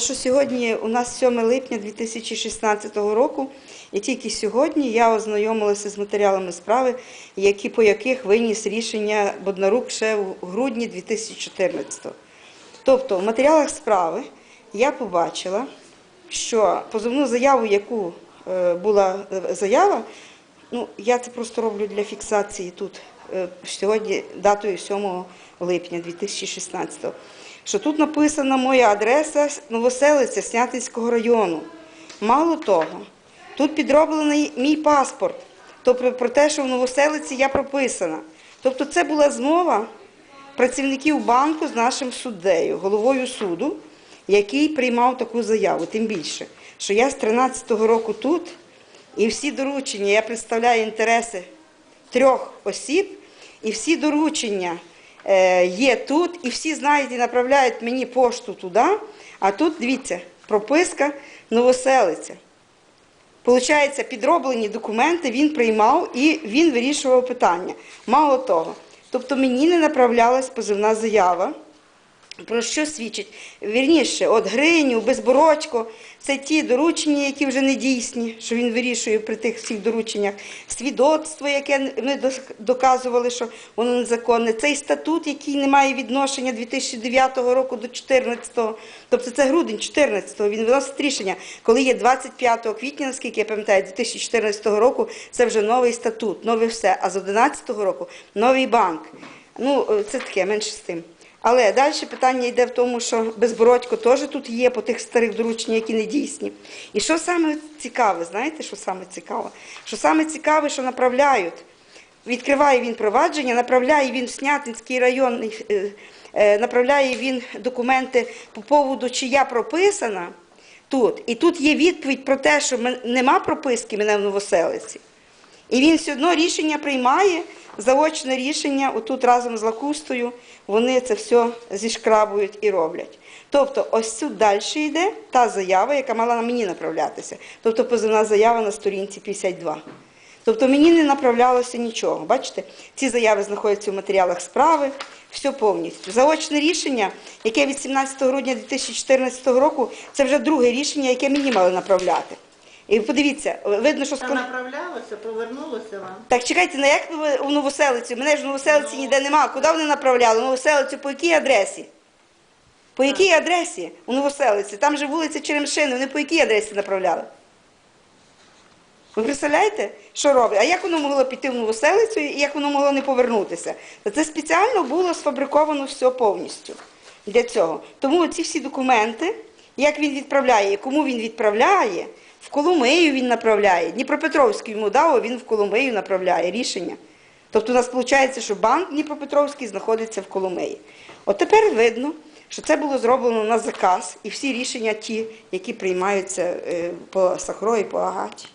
що сьогодні у нас 7 липня 2016 року, і тільки сьогодні я ознайомилася з матеріалами справи, які, по яких виніс рішення Боднарук ще у грудні 2014. Тобто в матеріалах справи я побачила, що позовну заяву, яку е, була е, заява, ну я це просто роблю для фіксації тут е, сьогодні датою 7 липня 2016 що тут написана моя адреса Новоселиця Снятинського району. Мало того, тут підроблений мій паспорт, тобто про те, що в Новоселиці я прописана. Тобто це була змова працівників банку з нашим суддею, головою суду, який приймав таку заяву. Тим більше, що я з 13-го року тут, і всі доручення, я представляю інтереси трьох осіб, і всі доручення є тут, і всі знають і направляють мені пошту туди. А тут, дивіться, прописка новоселиця. Получається, підроблені документи він приймав і він вирішував питання. Мало того, тобто мені не направлялась позивна заява. Про що свідчить? Вірніше, от Гриню, Безбородько, це ті доручення, які вже не дійсні, що він вирішує при тих всіх дорученнях. Свідоцтво, яке ми доказували, що воно незаконне. Цей статут, який не має відношення 2009 року до 2014, тобто це грудень 2014, він виносить рішення, коли є 25 квітня, наскільки я пам'ятаю, 2014 року, це вже новий статут, нове все. А з 2011 року новий банк. Ну, е, це таке, менше з тим. Але далі питання йде в тому, що Безбородько теж тут є по тих старих дорученнях, які не дійсні. І що саме цікаве, знаєте, що саме цікаве? Що саме цікаве, що направляють, відкриває він провадження, направляє він в Снятинський район, е, е, направляє він документи по поводу, чи я прописана тут. І тут є відповідь про те, що нема прописки мене в Новоселиці. І він все одно рішення приймає, заочне рішення, отут разом з Лакустою, вони це все зішкрабують і роблять. Тобто, ось тут далі йде та заява, яка мала на мені направлятися. Тобто позивна заява на сторінці 52. Тобто мені не направлялося нічого. Бачите, ці заяви знаходяться в матеріалах справи, все повністю. Заочне рішення, яке від 17 грудня 2014 року, це вже друге рішення, яке мені мали направляти. І подивіться, видно, що скон... направлялося, повернулося вам. Так чекайте, на як ви у Новоселицю? Мене ж в Новоселиці ніде нема. Куди вони направляли? У Новоселицю по якій адресі? По якій адресі у Новоселиці? Там же вулиця Черемшини, вони по якій адресі направляли? Ви представляєте, що роблять? А як воно могло піти в Новоселицю і як воно могло не повернутися? Та Це спеціально було сфабриковано все повністю для цього. Тому ці всі документи, як він відправляє, кому він відправляє, в Коломию він направляє. Дніпропетровський йому дав, він в Коломию направляє рішення. Тобто у нас виходить, що банк Дніпропетровський знаходиться в Коломиї. От тепер видно, що це було зроблено на заказ, і всі рішення ті, які приймаються е, по Сахро і по Агаті.